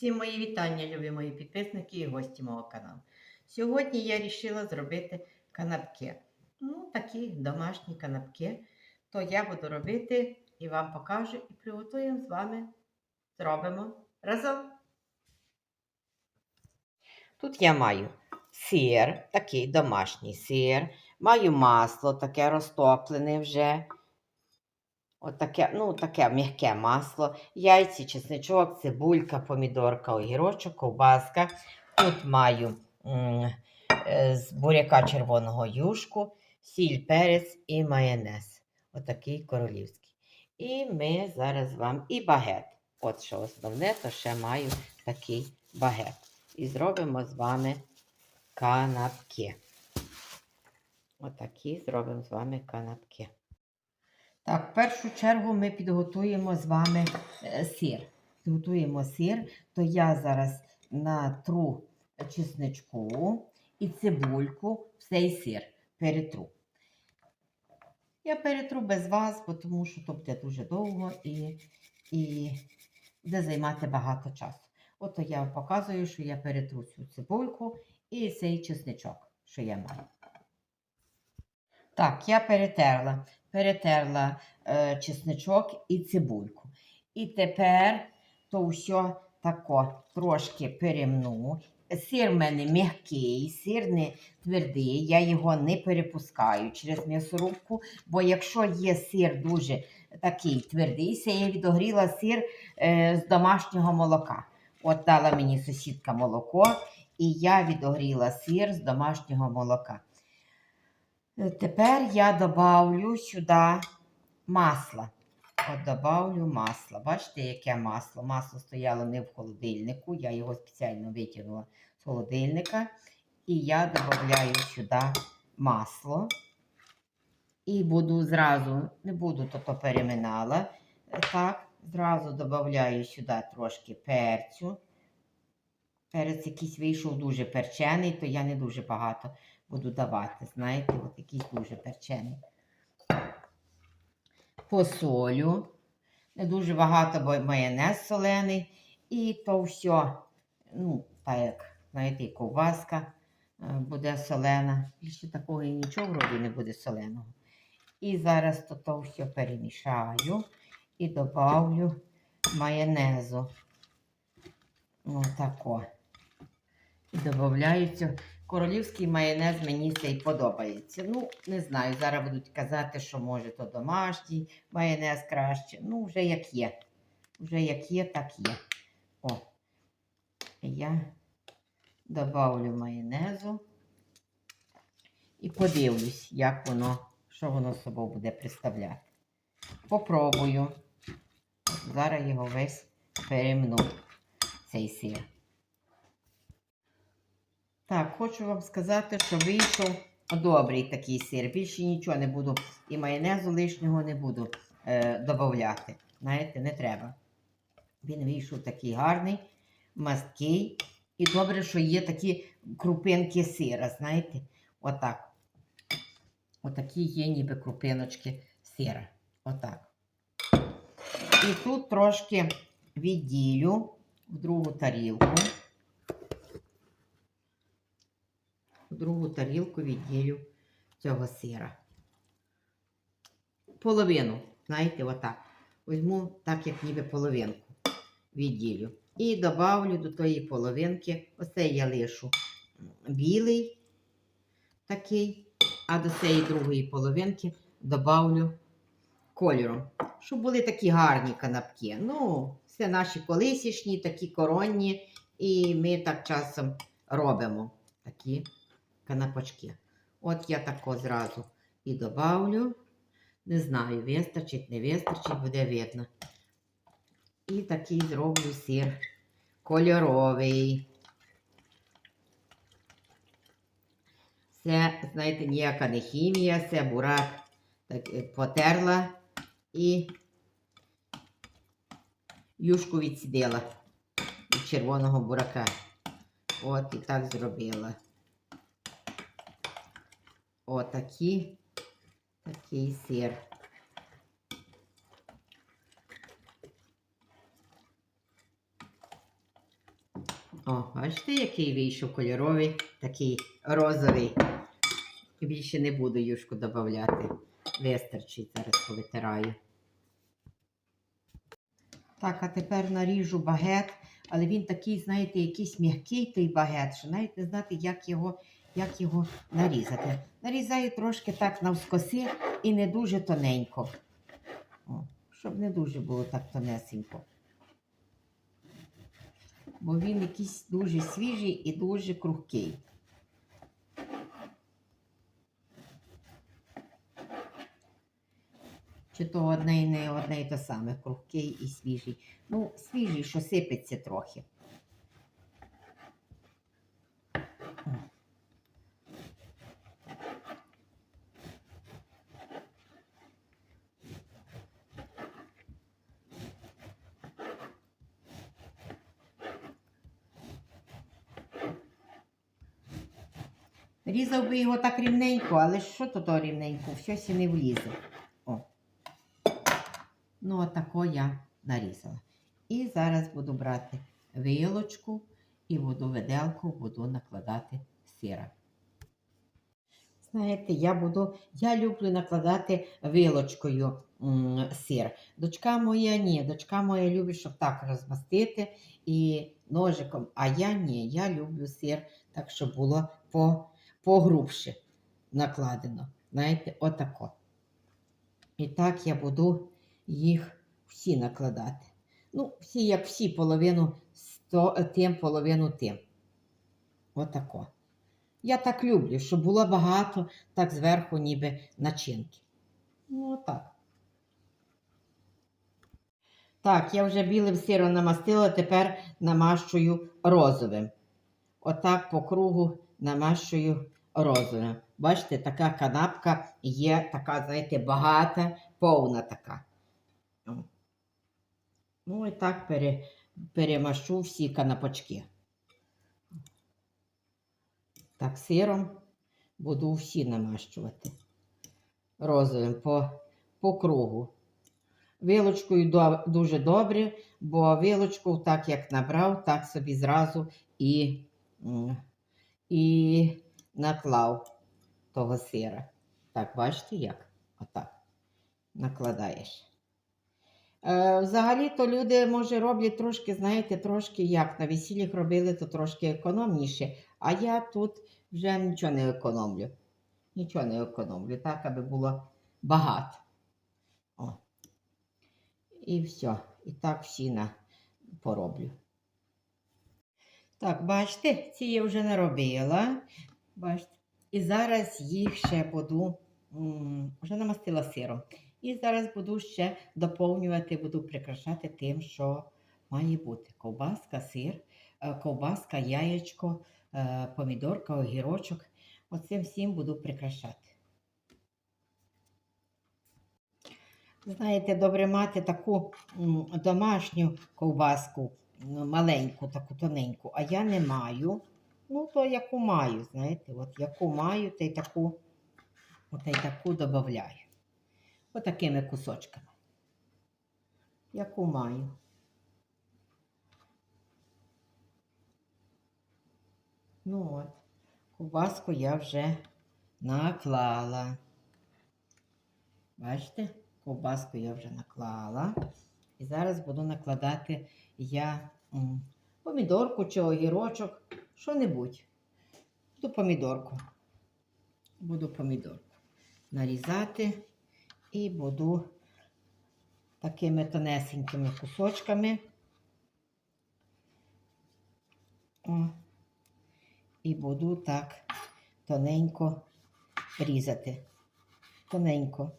Всім мої вітання, любі мої підписники і гості мого каналу. Сьогодні я вирішила зробити канапки. Ну, такі домашні канапки. То я буду робити і вам покажу, і приготуємо з вами. Зробимо разом. Тут я маю сир, такий домашній сир, маю масло таке розтоплене вже. Отаке, ну, таке м'яке масло, яйці, чесничок, цибулька, помідорка, огірочок, ковбаска. Тут маю е, з буряка червоного юшку, сіль, перець і майонез. Отакий королівський. І ми зараз вам і багет. От що основне, то ще маю такий багет. І зробимо з вами канапки. Отакі зробимо з вами канапки. Так, в першу чергу ми підготуємо з вами е, сир. Підготуємо сир, то я зараз натру чесничку і цибульку в цей сир перетру. Я перетру без вас, тому що то буде дуже довго і, і буде займати багато часу. Ото я показую, що я перетру цю цибульку і цей чесничок, що я маю. Так, я перетерла перетерла е, чесничок і цибульку. І тепер то все тако трошки перемну. Сир в мене м'який, сир не твердий, я його не перепускаю через м'ясорубку, бо якщо є сир дуже такий твердий, я відогріла сир е, з домашнього молока. От дала мені сусідка молоко, і я відогріла сир з домашнього молока. Е, Тепер я добавлю сюди масло. От добавлю масло. Бачите, яке масло? Масло стояло не в холодильнику. Я його спеціально витягнула з холодильника. І я додаю сюди масло. І буду зразу, не буду то переминала. Е, Так, зразу додаю сюди трошки перцю. Перець якийсь вийшов дуже перчений, то я не дуже багато буду давати. Знаєте, от якийсь дуже перчений. Посолю. Не дуже багато, бо майонез солений. І то все, ну, так як, знаєте, і ковбаска е, буде солена. Більше такого і нічого вроді не буде соленого. І зараз то, то все перемішаю і добавлю майонезу. Отако. І додаю королівський майонез мені цей подобається. Ну, не знаю, зараз будуть казати, що може то домашній майонез краще. Ну, вже як є. Вже як є, так є. О, я добавлю майонезу і подивлюсь, як воно, що воно собою буде представляти. Попробую. Зараз його весь перемну, цей сир. Так, хочу вам сказати, що вийшов добрий такий сир. Більше нічого не буду, і майонезу лишнього не буду е, додати. Знаєте, не треба. Він вийшов такий гарний, масткий. І добре, що є такі крупинки сира, знаєте? Отак. Отакі є ніби крупиночки сира. Отак. І тут трошки відділю в другу тарілку. в другу тарілку відділю цього сира. Половину, знаєте, отак. Візьму так, як ніби половинку відділю. І добавлю до тої половинки, оце я лишу білий такий, а до цієї другої половинки добавлю кольором. Щоб були такі гарні канапки. Ну, це наші колисішні, такі коронні, і ми так часом робимо такі канапочки. От я тако зразу і добавлю. Не знаю, вистачить, не вистачить, буде видно. І такий зроблю сир кольоровий. Це, знаєте, ніяка не хімія, це бурак так, е, потерла і юшку відсідила від червоного бурака. От і так зробила. Отакі, такий сир. О, бачите, який вийшов кольоровий, такий розовий. І більше не буду юшку додавати. Вистачить, зараз повитираю. Так, а тепер наріжу багет, але він такий, знаєте, якийсь м'який той багет, що навіть не знати, як його, як його нарізати. Нарізаю трошки так навскоси і не дуже тоненько. О, щоб не дуже було так тонесенько. Бо він якийсь дуже свіжий і дуже крухкий. Чи то одне і не одне і те саме, крухкий і свіжий. Ну, свіжий, що сипеться трохи. Різав би його так рівненько, але що то то рівненько, щось і не влізе. О. Ну, отако я нарізала. І зараз буду брати вилочку і буду виделку, буду накладати сира. Знаєте, я буду, я люблю накладати вилочкою сир. Дочка моя ні, дочка моя любить, щоб так розмастити і ножиком. А я ні, я люблю сир, так щоб було по, погрубше накладено. Знаєте, отако. І так я буду їх всі накладати. Ну, всі, як всі, половину тим, половину тим. Отако. Я так люблю, щоб було багато, так зверху, ніби начинки. Ну, отак. Так, я вже білим сиром намастила, тепер намащую розовим. Отак по кругу намащую розовим. Бачите, така канапка є, така, знаєте, багата, повна така. Ну і так пере, перемащу всі канапочки. Так, сиром буду всі намащувати. Розовим по, по кругу. Вилочкою до, дуже добре, бо вилочку так як набрав, так собі зразу і, і наклав того сира. Так, бачите як? Отак. Накладаєш. Е, Взагалі-то люди, може, роблять трошки, знаєте, трошки як на весіллях робили, то трошки економніше. А я тут вже нічого не економлю. Нічого не економлю, так, аби було багато. О. І все. І так всі на пороблю. Так, бачите, ці я вже наробила. Бачите. І зараз їх ще буду, вже намастила сиром. І зараз буду ще доповнювати, буду прикрашати тим, що має бути. Ковбаска, сир, е, ковбаска, яєчко, е, помідорка, огірочок. Оцим всім буду прикрашати. Знаєте, добре мати таку домашню ковбаску, маленьку, таку тоненьку, а я не маю. Ну, то яку маю, знаєте, от яку маю, та й таку, от й таку додаю. Отакими кусочками. Яку маю. Ну от, ковбаску я вже наклала. Бачите, ковбаску я вже наклала. І зараз буду накладати я помідорку чи огірочок, що-небудь. Буду помідорку. Буду помідорку нарізати і буду такими тонесенькими кусочками. О, і буду так тоненько різати. Тоненько.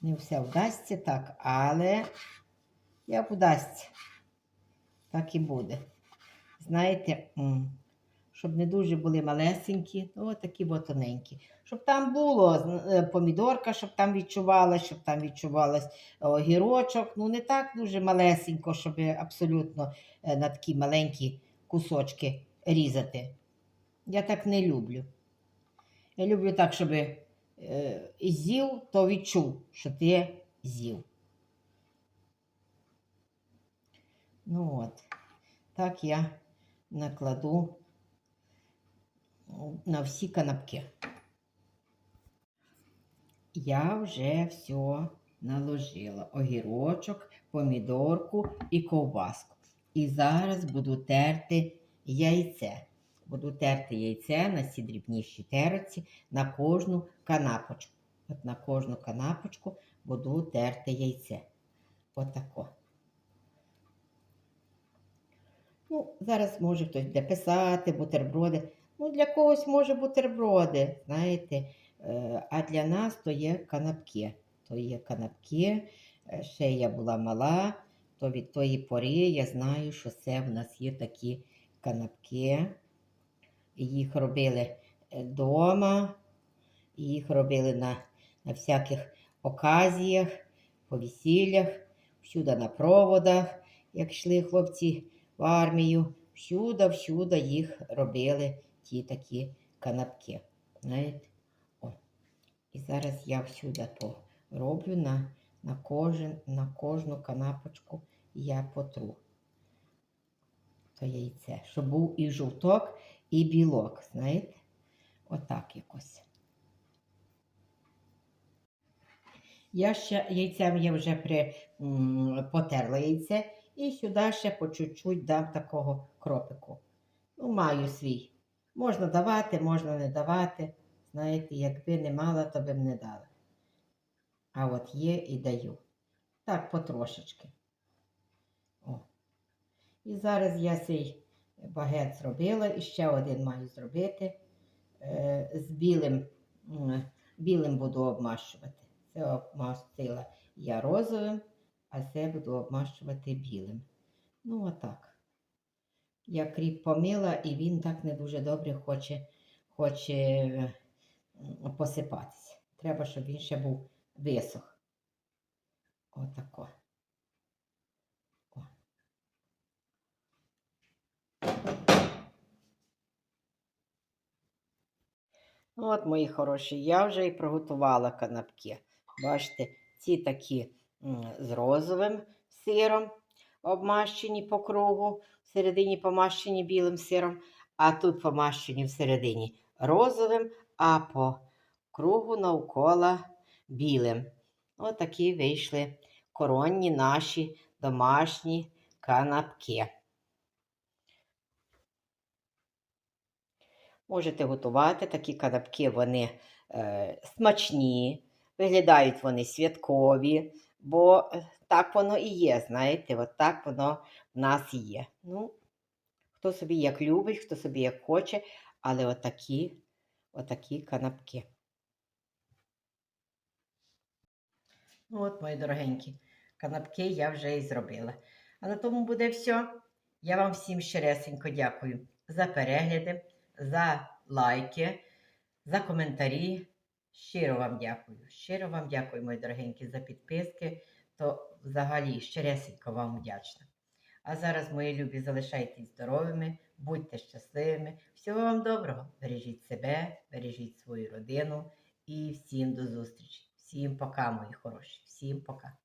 Не все вдасться так, але як вдасться, так і буде. Знаєте, щоб не дуже були малесенькі, ну такі от тоненькі. Щоб там було е, помідорка, щоб там відчувалась, щоб там відчувалась огірочок. Ну, не так дуже малесенько, щоб абсолютно е, на такі маленькі кусочки різати. Я так не люблю. Я люблю так, щоб з'їв, то відчув, що ти з'їв. Ну от, так я накладу на всі канапки. Я вже все наложила. Огірочок, помідорку і ковбаску. І зараз буду терти яйце. Буду терти яйце на ці дрібніші терці на кожну канапочку. От на кожну канапочку буду терти яйце. Отако. Ну, зараз може хтось буде писати бутерброди. Ну, для когось може бутерброди, знаєте. Е, А для нас то є канапки. То є канапки. Е, Ще я була мала, то від тої пори я знаю, що це в нас є такі канапки. Їх робили вдома, їх робили на, на всяких оказіях, по весіллях, всюди на проводах, як йшли хлопці в армію, всюди, всюди їх робили ті такі канапки. Знаєте? О. І зараз я всюди то роблю на, на, кожен, на кожну канапочку я потру. То яйце, щоб був і жовток, і білок, знаєте? Отак якось. Я ще яйцем я вже при, потерла яйце і сюди ще по чуть-чуть дам такого кропику. Ну, маю свій. Можна давати, можна не давати. Знаєте, якби не мала, то би б не дала. А от є і даю. Так, потрошечки. О. І зараз я цей багет зробила і ще один маю зробити. Е, з білим, білим буду обмащувати. Це обмастила я розовим, а це буду обмащувати білим. Ну, отак. Я кріп помила, і він так не дуже добре хоче, хоче посипатися. Треба, щоб він ще був висох. Отако. О. Ну, От, мої хороші, я вже і приготувала канапки. Бачите, ці такі з розовим сиром обмащені по кругу, всередині помащені білим сиром, а тут помащені всередині розовим, а по кругу навколо білим. Отакі вийшли коронні наші домашні канапки. Можете готувати такі канапки, вони е, смачні, виглядають вони святкові, бо е, так воно і є, знаєте, от так воно в нас є. Ну, хто собі як любить, хто собі як хоче, але отакі, отакі канапки. Ну от, мої дорогенькі, канапки я вже і зробила. А на тому буде все. Я вам всім щиресенько дякую за перегляди, за лайки, за коментарі. Щиро вам дякую. Щиро вам дякую, мої дорогенькі, за підписки. То взагалі щиресенько вам вдячна. А зараз, мої любі, залишайтесь здоровими, будьте щасливими. Всього вам доброго. Бережіть себе, бережіть свою родину і всім до зустрічі. Всім пока, мої хороші. Всім пока.